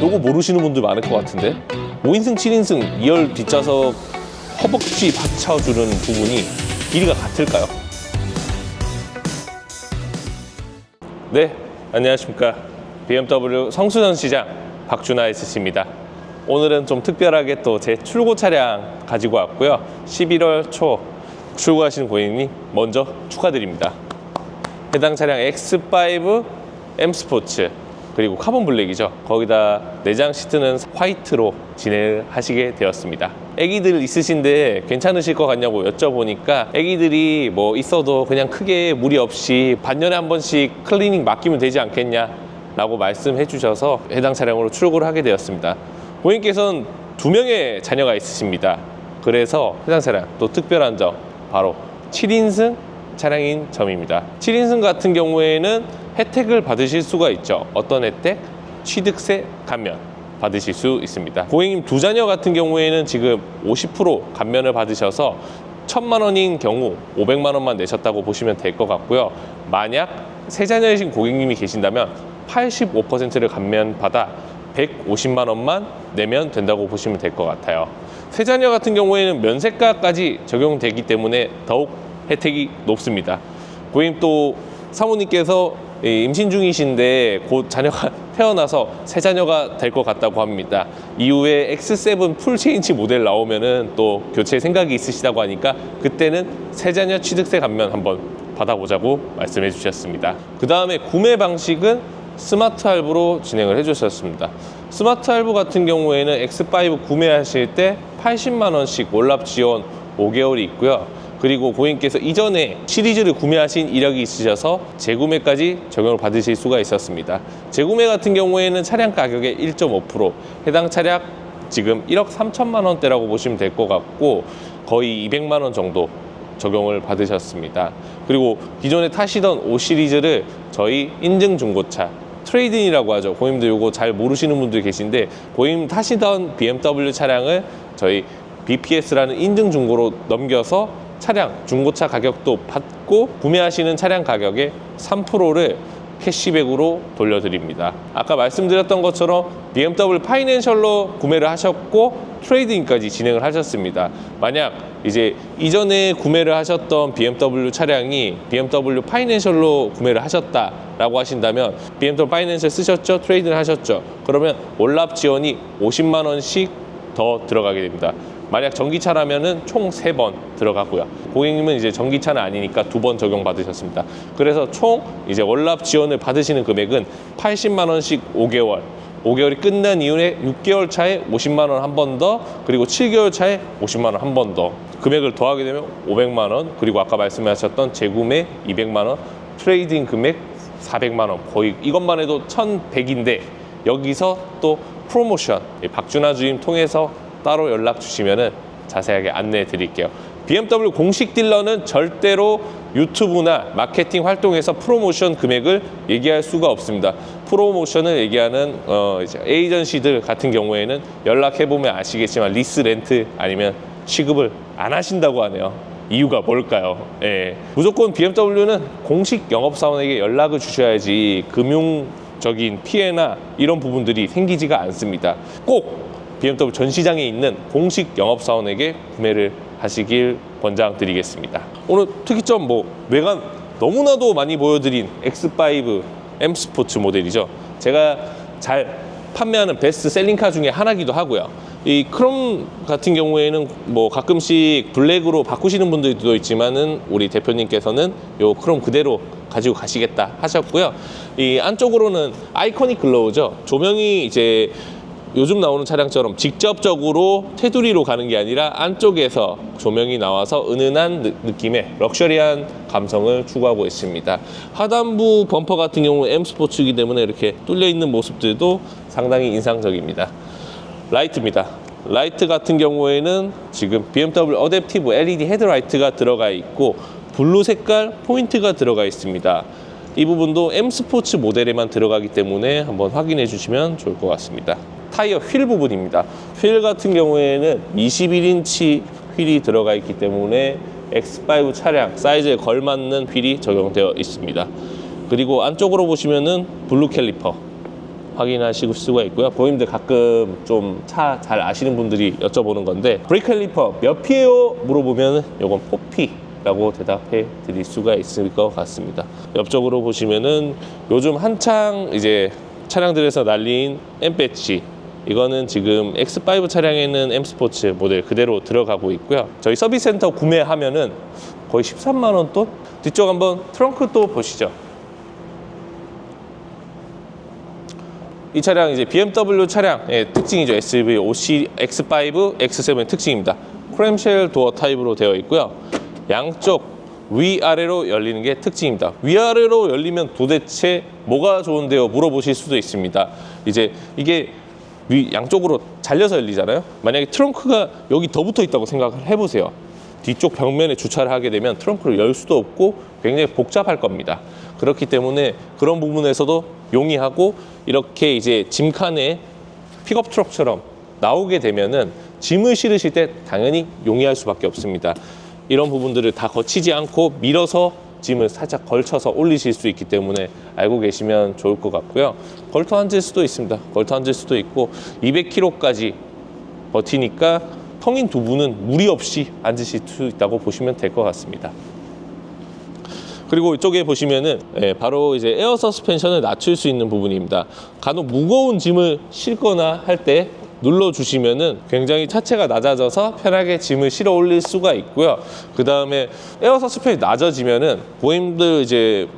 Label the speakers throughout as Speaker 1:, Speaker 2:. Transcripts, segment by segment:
Speaker 1: 요거 모르시는 분들 많을 것 같은데 5인승 7인승 2열 뒷좌석 허벅지 받쳐주는 부분이 길이가 같을까요? 네, 안녕하십니까. BMW 성수전 시장 박준하 S씨입니다. 오늘은 좀 특별하게 또 제 출고 차량 가지고 왔고요. 11월 초 출고하시는 고객님 먼저 축하드립니다. 해당 차량 X5 M 스포츠 그리고 카본 블랙이죠. 거기다 내장 시트는 화이트로 진행을 하시게 되었습니다. 애기들 있으신데 괜찮으실 것 같냐고 여쭤보니까 애기들이 뭐 있어도 그냥 크게 무리 없이 반년에 한 번씩 클리닝 맡기면 되지 않겠냐 라고 말씀해 주셔서 해당 차량으로 출고를 하게 되었습니다. 고객님께서는 두 명의 자녀가 있으십니다. 그래서 해당 차량 또 특별한 점 바로 7인승 차량인 점입니다. 7인승 같은 경우에는 혜택을 받으실 수가 있죠. 어떤 혜택? 취득세 감면 받으실 수 있습니다. 고객님 두 자녀 같은 경우에는 지금 50% 감면을 받으셔서 천만 원인 경우 500만 원만 내셨다고 보시면 될 것 같고요. 만약 세 자녀이신 고객님이 계신다면 85%를 감면받아 150만 원만 내면 된다고 보시면 될 것 같아요. 세 자녀 같은 경우에는 면세가까지 적용되기 때문에 더욱 혜택이 높습니다. 고객님 또 사모님께서 이 임신 중이신데 곧 자녀가 태어나서 새 자녀가 될 것 같다고 합니다. 이후에 X7 풀 체인지 모델 나오면은 또 교체 생각이 있으시다고 하니까 그때는 새 자녀 취득세 감면 한번 받아보자고 말씀해 주셨습니다. 그 다음에 구매 방식은 스마트 할부로 진행을 해주셨습니다. 스마트 할부 같은 경우에는 X5 구매하실 때 80만 원씩 월납 지원 5개월이 있고요. 그리고 고객님께서 이전에 시리즈를 구매하신 이력이 있으셔서 재구매까지 적용을 받으실 수가 있었습니다. 재구매 같은 경우에는 차량 가격의 1.5% 해당 차량 지금 1억 3천만 원대라고 보시면 될 것 같고 거의 200만 원 정도 적용을 받으셨습니다. 그리고 기존에 타시던 5 시리즈를 저희 인증 중고차 트레이드인이라고 하죠. 고객님들 이거 잘 모르시는 분들 계신데 고객님 타시던 BMW 차량을 저희 BPS라는 인증 중고로 넘겨서 차량 중고차 가격도 받고 구매하시는 차량 가격의 3%를 캐시백으로 돌려드립니다. 아까 말씀드렸던 것처럼 BMW 파이낸셜로 구매를 하셨고 트레이드인까지 진행을 하셨습니다. 만약 이제 이전에 구매를 하셨던 BMW 차량이 BMW 파이낸셜로 구매를 하셨다 라고 하신다면 BMW 파이낸셜 쓰셨죠? 트레이드를 하셨죠? 그러면 월납 지원이 50만 원씩 더 들어가게 됩니다. 만약 전기차라면은 총 세 번 들어가고요. 고객님은 이제 전기차는 아니니까 두 번 적용 받으셨습니다. 그래서 총 이제 월납 지원을 받으시는 금액은 80만 원씩 5개월. 5개월이 끝난 이후에 6개월 차에 50만 원 한 번 더, 그리고 7개월 차에 50만 원 한 번 더. 금액을 더하게 되면 500만 원, 그리고 아까 말씀하셨던 재구매 200만 원, 트레이딩 금액 400만 원. 거의 이것만 해도 1,100인데 여기서 또 프로모션 이 박준하 주임 통해서 따로 연락 주시면은 자세하게 안내해 드릴게요. BMW 공식 딜러는 절대로 유튜브나 마케팅 활동에서 프로모션 금액을 얘기할 수가 없습니다. 프로모션을 얘기하는 어 이제 에이전시들 같은 경우에는 연락해 보면 아시겠지만 리스 렌트 아니면 취급을 안 하신다고 하네요. 이유가 뭘까요? 예. 무조건 BMW는 공식 영업사원에게 연락을 주셔야지 금융적인 피해나 이런 부분들이 생기지가 않습니다. 꼭 BMW 전시장에 있는 공식 영업사원에게 구매를 하시길 권장드리겠습니다. 오늘 특이점 뭐 외관 너무나도 많이 보여드린 X5 M 스포츠 모델이죠. 제가 잘 판매하는 베스트 셀링카 중에 하나기도 하고요. 이 크롬 같은 경우에는 뭐 가끔씩 블랙으로 바꾸시는 분들도 있지만은 우리 대표님께서는 요 크롬 그대로 가지고 가시겠다 하셨고요. 이 안쪽으로는 아이코닉 글로우죠. 조명이 이제 요즘 나오는 차량처럼 직접적으로 테두리로 가는 게 아니라 안쪽에서 조명이 나와서 은은한 느- 느낌의 럭셔리한 감성을 추구하고 있습니다. 하단부 범퍼 같은 경우는 M 스포츠이기 때문에 이렇게 뚫려 있는 모습들도 상당히 인상적입니다. 라이트입니다. 라이트 같은 경우에는 지금 BMW 어댑티브 LED 헤드라이트가 들어가 있고 블루 색깔 포인트가 들어가 있습니다. 이 부분도 M 스포츠 모델에만 들어가기 때문에 한번 확인해 주시면 좋을 것 같습니다. 타이어 휠 부분입니다. 휠 같은 경우에는 21인치 휠이 들어가 있기 때문에 X5 차량 사이즈에 걸맞는 휠이 적용되어 있습니다. 그리고 안쪽으로 보시면은 블루 캘리퍼 확인하실 수가 있고요. 고객님들 가끔 좀 차 잘 아시는 분들이 여쭤보는 건데 브레이크 캘리퍼 몇 피에요? 물어보면 요건 4P라고 대답해 드릴 수가 있을 것 같습니다. 옆쪽으로 보시면은 요즘 한창 이제 차량들에서 날린 M 배지 이거는 지금 X5 차량에는 M 스포츠 모델 그대로 들어가고 있고요. 저희 서비스 센터 구매하면은 거의 13만 원 돈? 뒤쪽 한번 트렁크 또 보시죠. 이 차량 이제 BMW 차량의 특징이죠. SUV OC X5, X7 특징입니다. 크램쉘 도어 타입으로 되어 있고요. 양쪽 위아래로 열리는 게 특징입니다. 위아래로 열리면 도대체 뭐가 좋은데요? 물어보실 수도 있습니다. 이제 이게 위 양쪽으로 잘려서 열리잖아요. 만약에 트렁크가 여기 더 붙어 있다고 생각을 해보세요. 뒤쪽 벽면에 주차를 하게 되면 트렁크를 열 수도 없고 굉장히 복잡할 겁니다. 그렇기 때문에 그런 부분에서도 용이하고 이렇게 이제 짐칸에 픽업 트럭처럼 나오게 되면은 짐을 실으실 때 당연히 용이할 수밖에 없습니다. 이런 부분들을 다 거치지 않고 밀어서 짐을 살짝 걸쳐서 올리실 수 있기 때문에 알고 계시면 좋을 것 같고요. 걸터 앉을 수도 있습니다. 걸터 앉을 수도 있고 200kg까지 버티니까 성인 두 분은 무리 없이 앉으실 수 있다고 보시면 될 것 같습니다. 그리고 이쪽에 보시면은 예, 바로 이제 에어 서스펜션을 낮출 수 있는 부분입니다. 간혹 무거운 짐을 싣거나 할 때 눌러 주시면은 굉장히 차체가 낮아져서 편하게 짐을 실어 올릴 수가 있고요. 그 다음에 에어 서스펜이 낮아지면은 고객님들 이제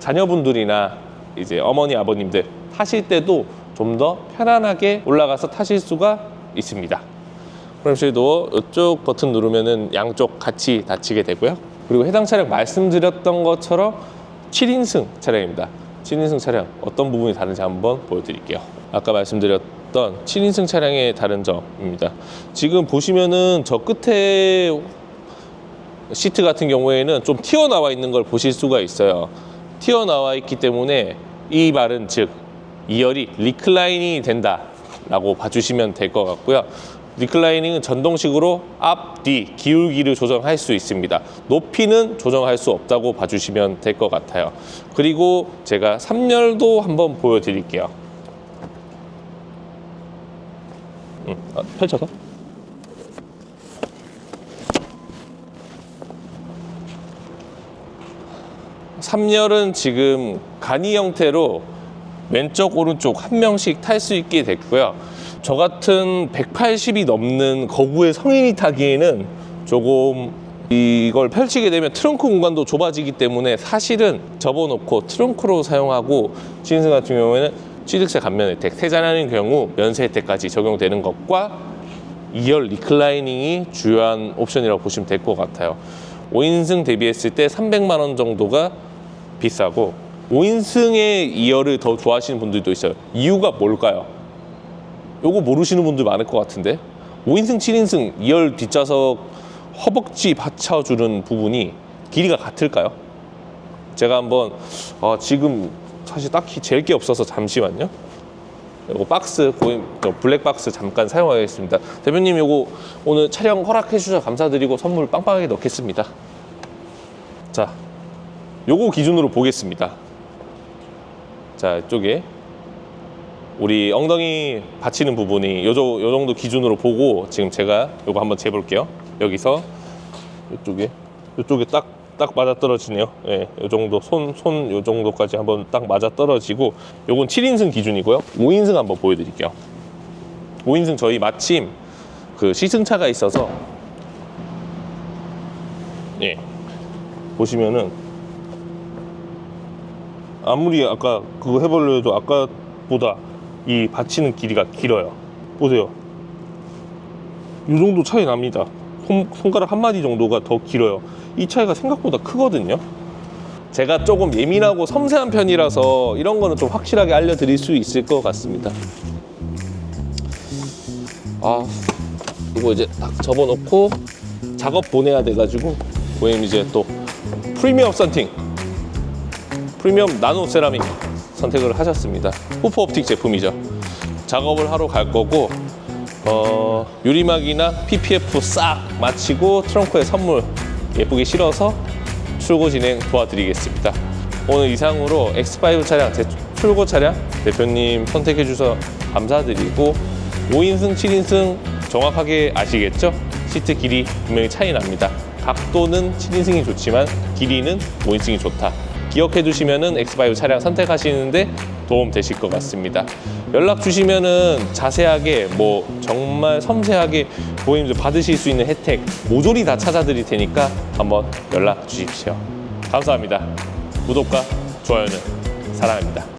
Speaker 1: 자녀분들이나 이제 어머니 아버님들 타실 때도 좀 더 편안하게 올라가서 타실 수가 있습니다. 프렘실도 이쪽 버튼 누르면은 양쪽 같이 닫히게 되고요. 그리고 해당 차량 말씀드렸던 것처럼 7인승 차량입니다. 7인승 차량 어떤 부분이 다른지 한번 보여드릴게요. 아까 말씀드렸 던 7인승 차량의 다른 점입니다. 지금 보시면은 저 끝에 시트 같은 경우에는 좀 튀어나와 있는 걸 보실 수가 있어요. 튀어나와 있기 때문에 이 말은 즉 2열이 리클라이닝이 된다라고 봐주시면 될 것 같고요. 리클라이닝은 전동식으로 앞, 뒤 기울기를 조정할 수 있습니다. 높이는 조정할 수 없다고 봐주시면 될 것 같아요. 그리고 제가 3열도 한번 보여드릴게요. 아, 펼쳐서. 삼열은 지금 간이 형태로 왼쪽 오른쪽 한 명씩 탈 수 있게 됐고요. 저 같은 180이 넘는 거구의 성인이 타기에는 조금 이걸 펼치게 되면 트렁크 공간도 좁아지기 때문에 사실은 접어놓고 트렁크로 사용하고 진승 같은 경우에는 취득세 감면 혜택, 세잔하는 경우 면세 혜택까지 적용되는 것과 2열 리클라이닝이 주요한 옵션이라고 보시면 될 것 같아요. 5인승 대비했을 때 300만 원 정도가 비싸고 5인승의 2열을 더 좋아하시는 분들도 있어요. 이유가 뭘까요? 요거 모르시는 분들 많을 것 같은데 5인승, 7인승 2열 뒷좌석 허벅지 받쳐주는 부분이 길이가 같을까요? 제가 한번 어, 지금 사실 딱히 잴 게 없어서 잠시만요. 요거 박스 저 블랙 박스 잠깐 사용하겠습니다. 대표님 요거 오늘 촬영 허락해 주셔서 감사드리고 선물 빵빵하게 넣겠습니다. 자, 요거 기준으로 보겠습니다. 자, 이쪽에 우리 엉덩이 받치는 부분이 요, 저- 요 정도 기준으로 보고 지금 제가 요거 한번 재볼게요. 여기서 이쪽에 이쪽에 딱 딱 맞아 떨어지네요. 예, 요 정도 손 손 요 정도까지 한번 딱 맞아 떨어지고 요건 7인승 기준이고요. 5인승 한번 보여드릴게요. 5인승 저희 마침 그 시승차가 있어서 예 보시면은 아무리 아까 그거 해보려 해도 아까보다 이 받치는 길이가 길어요. 보세요. 이 정도 차이 납니다. 손, 손가락 한 마디 정도가 더 길어요. 이 차이가 생각보다 크거든요. 제가 조금 예민하고 섬세한 편이라서 이런 거는 좀 확실하게 알려드릴 수 있을 것 같습니다. 아, 이거 이제 딱 접어놓고 작업 보내야 돼가지고 고객님 이제 또 프리미엄 썬팅 프리미엄 나노 세라믹 선택을 하셨습니다. 후프 옵틱 제품이죠. 작업을 하러 갈 거고 어, 유리막이나 PPF 싹 마치고 트렁크에 선물 예쁘게 실어서 출고 진행 도와드리겠습니다. 오늘 이상으로 X5 차량 제 출고 차량 대표님 선택해 주셔서 감사드리고 5인승, 7인승 정확하게 아시겠죠? 시트 길이 분명히 차이 납니다. 각도는 7인승이 좋지만 길이는 5인승이 좋다. 기억해 두시면은 엑스바이오 차량 선택하시는데 도움 되실 것 같습니다. 연락 주시면은 자세하게 뭐 정말 섬세하게 고객님들 받으실 수 있는 혜택 모조리 다 찾아드릴 테니까 한번 연락 주십시오. 감사합니다. 구독과 좋아요는 사랑합니다.